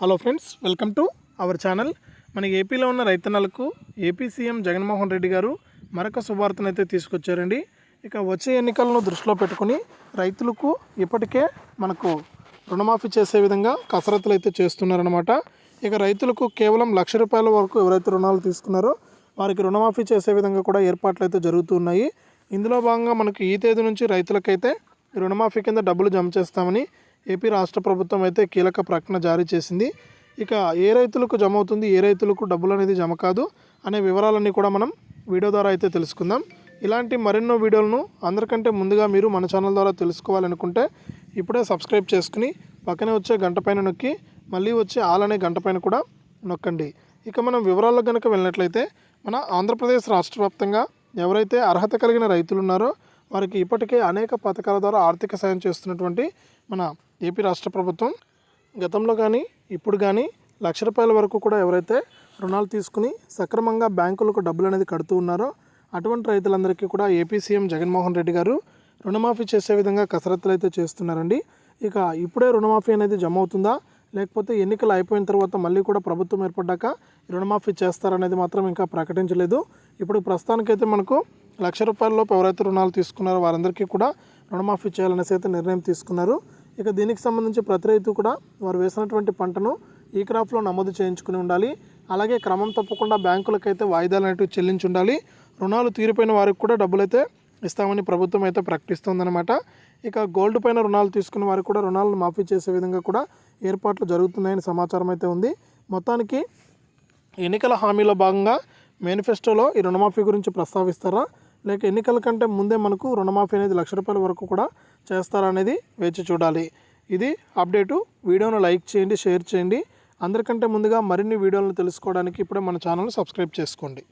Hello friends welcome to our channel. మన ఏపీలో ఉన్న రైతన్నలకు ఏపీ సీఎం జగన్మోహన్ రెడ్డి గారు మరొక శుభార్తనైతే తీసుకొచ్చారండి. ఇక వచ్చే ఎన్నికలను దృష్టిలో పెట్టుకుని రైతులకు ఇప్పటికే మనకు రుణమాఫీ చేసే విధంగా కసరత్తులు అయితే చేస్తున్నారనమాట ఇక రైతులకు కేవలం లక్ష రూపాయల వరకు ఎవరైతే రుణాలు తీసుకున్నారో వారికి రుణమాఫీ చేసే విధంగా కూడా ఏర్పాట్లు అయితే జరుగుతున్నాయి ఇందులో భాగంగా మనకు ఈ తేదీ నుంచి రైతులకైతే రుణమాఫీ కింద డబ్బులు జమ చేస్తామని ఏపీ రాష్ట్ర ప్రభుత్వం అయితే కీలక ప్రకటన జారీ చేసింది. ఇక ఏ రైతులకు జమ అవుతుంది ఏ రైతులకు డబ్బులు అనేది జమ కాదు అనే వివరాలన్నీ కూడా మనం వీడియో ద్వారా అయితే తెలుసుకుందాం. ఇలాంటి మరెన్నో వీడియోలను అందరికంటే ముందుగా మీరు మన ఛానల్ ద్వారా తెలుసుకోవాలనుకుంటే ఇప్పుడే సబ్స్క్రైబ్ చేసుకుని పక్కనే వచ్చే గంట పైన నొక్కి మళ్ళీ వచ్చే ఆల్ అనే గంట పైన కూడా నొక్కండి. ఇక మనం వివరాల్లో కనుక వెళ్ళినట్లయితే మన ఆంధ్రప్రదేశ్ రాష్ట్ర వ్యాప్తంగా ఎవరైతే అర్హత కలిగిన రైతులు ఉన్నారో వారికి ఇప్పటికే అనేక పథకాల ద్వారా ఆర్థిక సాయం చేస్తున్నటువంటి మన ఏపీ రాష్ట్ర ప్రభుత్వం గతంలో కానీ ఇప్పుడు కానీ లక్ష రూపాయల వరకు కూడా ఎవరైతే రుణాలు తీసుకుని సక్రమంగా బ్యాంకులకు డబ్బులు అనేది కడుతూ ఉన్నారో అటువంటి రైతులందరికీ కూడా ఏపీ సీఎం జగన్మోహన్ రెడ్డి గారు రుణమాఫీ చేసే విధంగా కసరత్తులు అయితే చేస్తున్నారండి. ఇక ఇప్పుడే రుణమాఫీ అనేది జమ అవుతుందా లేకపోతే ఎన్నికలు అయిపోయిన తర్వాత మళ్ళీ కూడా ప్రభుత్వం ఏర్పడ్డాక రుణమాఫీ చేస్తారనేది మాత్రం ఇంకా ప్రకటించలేదు. ఇప్పుడు ప్రస్తుతానికైతే మనకు లక్ష రూపాయల లోపు ఎవరైతే రుణాలు తీసుకున్నారో వారందరికీ కూడా రుణమాఫీ చేయాలనేసి అయితే నిర్ణయం తీసుకున్నారు. ఇక దీనికి సంబంధించి ప్రతి రైతు కూడా వారు వేసినటువంటి పంటను ఈ క్రాప్లో నమోదు చేయించుకుని ఉండాలి. అలాగే క్రమం తప్పకుండా బ్యాంకులకైతే వాయిదాలు అనేటివి చెల్లించి ఉండాలి. రుణాలు తీరిపోయిన వారికి కూడా డబ్బులు అయితే ఇస్తామని ప్రభుత్వం అయితే ప్రకటిస్తుందన్నమాట. ఇక గోల్డ్ పైన రుణాలు తీసుకున్న వారికి కూడా రుణాలను మాఫీ చేసే విధంగా కూడా ఏర్పాట్లు జరుగుతున్నాయని సమాచారం అయితే ఉంది. మొత్తానికి ఎన్నికల హామీలో భాగంగా మేనిఫెస్టోలో ఈ రుణమాఫీ గురించి ప్రస్తావిస్తారా? లేక ఎన్నికల కంటే ముందే మనకు రుణమాఫీ అనేది లక్ష రూపాయల వరకు కూడా చేస్తారా అనేది వేచి చూడాలి. ఇది అప్డేటు. వీడియోను లైక్ చేయండి షేర్ చేయండి. అందరికంటే ముందుగా మరిన్ని వీడియోలను తెలుసుకోవడానికి ఇప్పుడే మన ఛానల్ సబ్స్క్రైబ్ చేసుకోండి.